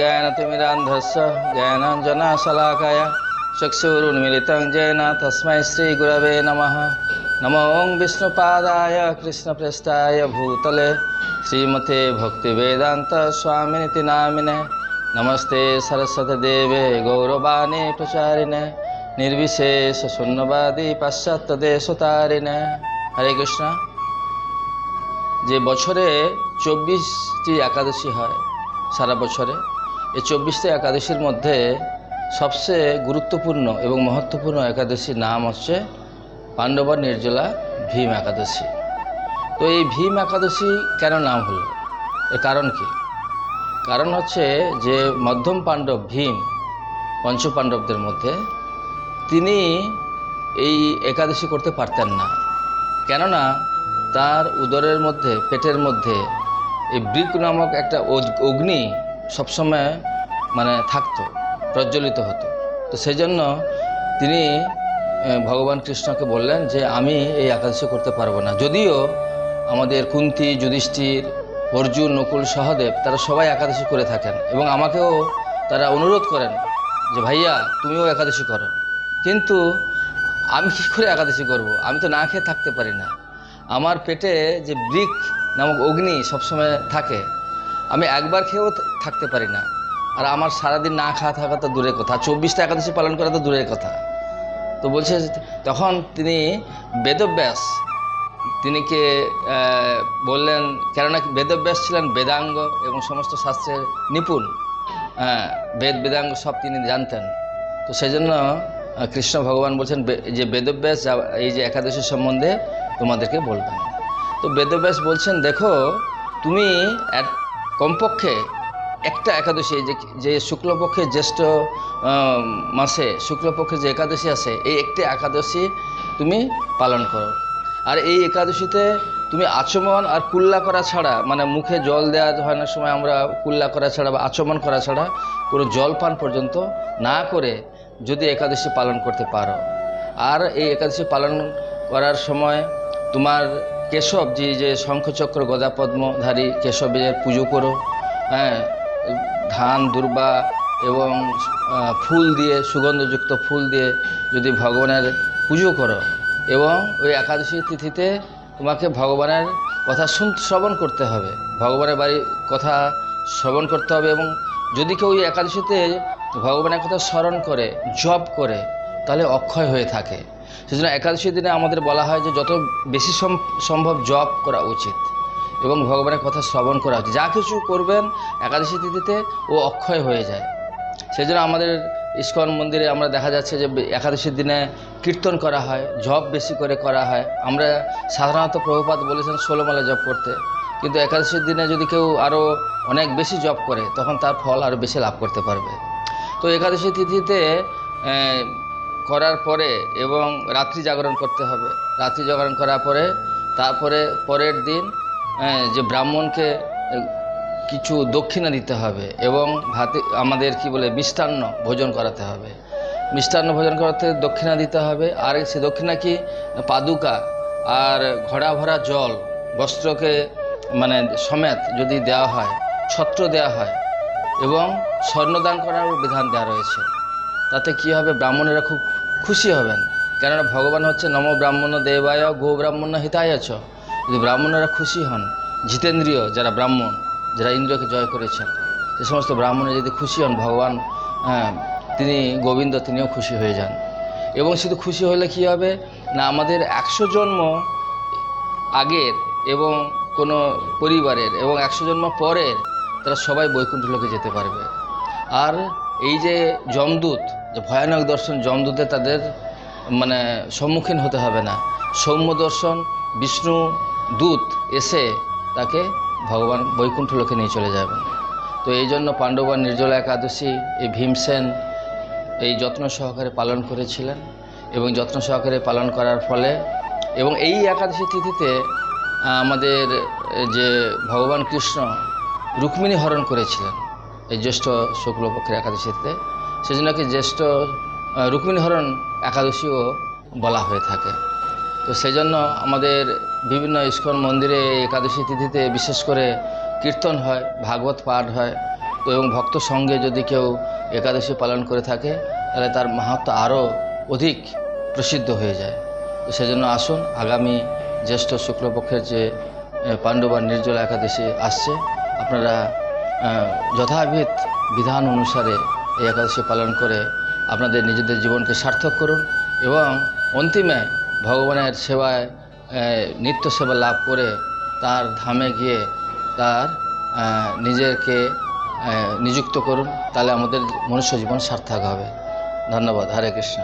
জ্ঞানতিমিরান্ধস্য জ্ঞানঞ্জনাশলাকায় চক্ষুরুন্মিলিতং gen তস্मै শ্রীগুরবে নম নমো ওং বিষ্ণুপাদায় কৃষ্ণপ্রেষ্ঠায় ভূতলে শ্রীমতে ভক্তিবেদান্ত স্বামিনীতি নামিনে নমস্তে সরস্বতদেবে গৌরবাণী প্রচারিণে নির্বিশেষ শূন্যবাদী পাশ্চাত্য দেশতারিণে হরে কৃষ্ণ যে বছরে চব্বিশটি একাদশী হয়, সারা বছরে এই চব্বিশটা একাদশীর মধ্যে সবচেয়ে গুরুত্বপূর্ণ এবং মহত্বপূর্ণ একাদশীর নাম হচ্ছে পাণ্ডবর নির্জলা ভীম একাদশী। তো এই ভীম একাদশী কেন নাম হলো? এর কারণ কি? কারণ হচ্ছে যে মধ্যম পাণ্ডব ভীম পঞ্চ পাণ্ডবদের মধ্যে তিনি এই একাদশী করতে পারতেন না। কেননা তার উদরের মধ্যে, পেটের মধ্যে এই বৃক নামক একটা অগ- অগ্নি সবসময় মানে থাকতো, প্রজ্বলিত হতো। তো সেই জন্য তিনি ভগবান কৃষ্ণকে বললেন যে, আমি এই একাদশী করতে পারব না। যদিও আমাদের কুন্তি, যুধিষ্ঠির, অর্জুন, নকুল, সহদেব, তারা সবাই একাদশী করে থাকেন এবং আমাকেও তারা অনুরোধ করেন যে, ভাইয়া, তুমিও একাদশী করো। কিন্তু আমি কী করে একাদশী করব? আমি তো না খেয়ে থাকতে পারি না। আমার পেটে যে ব্রিক নামক অগ্নি সবসময় থাকে আমি একবার খেয়েও থাকতে পারি না। আর আমার সারাদিন না খাওয়া থাকা তো দূরের কথা। চব্বিশটা একাদশী পালন করা তো দূরের কথা। তো বলছে তখন তিনি বেদব্যাস, তিনি কে বললেন, কেননা বেদব্যাস ছিলেন বেদাঙ্গ এবং সমস্ত শাস্ত্রের নিপুণ। হ্যাঁ বেদ, বেদাঙ্গ সব তিনি জানতেন। তো সেই জন্য কৃষ্ণ ভগবান বলছেন যে বেদব্যাস এই যে একাদশী সম্বন্ধে তোমাদেরকে বলবেন। তো বেদব্যাস বলছেন, দেখো, তুমি কমপক্ষে একটা একাদশী, যে যে শুক্লপক্ষের জ্যেষ্ঠ মাসে শুক্লপক্ষে যে একাদশী আছে, এই একটি একাদশী তুমি পালন করো। আর এই একাদশীতে তুমি আচমন আর কুল্লা করা ছাড়া মানে মুখে জল দেওয়া হয় না সময় আমরা কুল্লা করা ছাড়া বা আচমন করা ছাড়া কোনো জল পান পর্যন্ত না করে যদি একাদশী পালন করতে পারো। আর এই একাদশী পালন করার সময় তোমার কেশব যে যে শঙ্খচক্র গদা পদ্মধারী কেশবের পুজো করো হ্যাঁ ধান, দুর্বা এবং ফুল দিয়ে, সুগন্ধযুক্ত ফুল দিয়ে যদি ভগবানের পুজো করো এবং ওই একাদশী তিথিতে তোমাকে ভগবানের কথা শুন, শ্রবণ করতে হবে। ভগবানের বাড়ির কথা শ্রবণ করতে হবে এবং যদি কেউ একাদশীতে ভগবানের কথা স্মরণ করে, জপ করে, তাহলে অক্ষয় হয়ে থাকে। সেজন্য একাদশী দিনে আমাদের বলা হয় যে যত বেশি সম- সম্ভব জপ করা উচিত এবং ভগবানের কথা শ্রবণ করা উচিত। যা কিছু করবেন একাদশী তিথিতে ও অক্ষয় হয়ে যায়। সেই জন্য আমাদের ইস্কন মন্দিরে আমরা দেখা যাচ্ছে যে একাদশীর দিনে কীর্তন করা হয়, জপ বেশি করে করা হয়। আমরা সাধারণত প্রভুপাত বলেছেন ষোলোমালা জপ করতে। কিন্তু একাদশীর দিনে যদি কেউ আরও অনেক বেশি জপ করে, তখন তার ফল আরও বেশি লাভ করতে পারবে। তো একাদশী তিথিতে করার পরে এবং রাত্রি জাগরণ করতে হবে। রাত্রি জাগরণ করার পরে, তারপরে পরের দিন যে ব্রাহ্মণকে কিছু দক্ষিণা দিতে হবে এবং ভাতে, আমাদের কি বলে, মিষ্টান্ন ভোজন করাতে হবে। মিষ্টান্ন ভোজন করাতে দক্ষিণা দিতে হবে। আর সে দক্ষিণা কি? পাদুকা আর ঘোড়া ভরা জল, বস্ত্রকে মানে সমেত যদি দেওয়া হয়, ছত্র দেওয়া হয় এবং স্বর্ণদান করারও বিধান দেওয়া রয়েছে। তাতে কি হবে? ব্রাহ্মণেরা খুব খুশি হবেন। কেননা ভগবান হচ্ছে নম ব্রাহ্মণ দেবায় গো ব্রাহ্মণ হিতায়চ যদি ব্রাহ্মণরা খুশি হন জিতেন্দ্রীয় যারা ব্রাহ্মণ যারা ইন্দ্রকে জয় করেছেন সে সমস্ত ব্রাহ্মণে যদি খুশি হন ভগবান হ্যাঁ, তিনি গোবিন্দ তিনিও খুশি হয়ে যান। এবং শুধু খুশি হলে কি হবে? না আমাদের একশো জন্ম আগের এবং কোনো পরিবারের এবং একশো জন্ম পরের তারা সবাই বৈকুণ্ঠ লোকে যেতে পারবে। আর এই যে যমদূত যে ভয়ানক দর্শন যমদূতে তাদের মানে সম্মুখীন হতে হবে না। সৌম্য দর্শন, বিষ্ণু দূত এসে তাকে ভগবান বৈকুণ্ঠ লোকে নিয়ে চলে যাবেন। তো এই জন্য পাণ্ডবা নির্জলা একাদশী, এই ভীমসেন এই যত্ন সহকারে পালন করেছিলেন এবং যত্ন সহকারে পালন করার ফলে এবং এই একাদশী তিথিতে আমাদের যে ভগবান কৃষ্ণ রুক্মিণী হরণ করেছিলেন, এই জ্যেষ্ঠ শুক্লপক্ষের একাদশীতে সেজন্য কি জ্যেষ্ঠ আহ, রুক্মিণী হরণ একাদশীও বলা হয়ে থাকে। তো সেই জন্য আমাদের বিভিন্ন ইস্কন মন্দিরে একাদশী তিথিতে বিশেষ করে কীর্তন হয় ভাগবত পাঠ হয়। তো এবং ভক্ত সঙ্গে যদি কেউ একাদশী পালন করে থাকে তাহলে তার মাহাত্ম আরও অধিক প্রসিদ্ধ হয়ে যায়। তো সেজন্য আসুন আগামী জ্যেষ্ঠ শুক্লপক্ষের যে পাণ্ডবা নির্জলা একাদশী আসছে আপনারা যথাবিধ বিধান অনুসারে এই একাদশী পালন করে আপনাদের নিজেদের জীবনকে সার্থক করুন এবং অন্তিমে ভগবানের সেবায় নিত্য সেবা লাভ করে তার ধামে গিয়ে তার নিজেকে নিযুক্ত করুন। তাহলে আমাদের মনুষ্য জীবন সার্থক হবে। ধন্যবাদ। হরে কৃষ্ণ।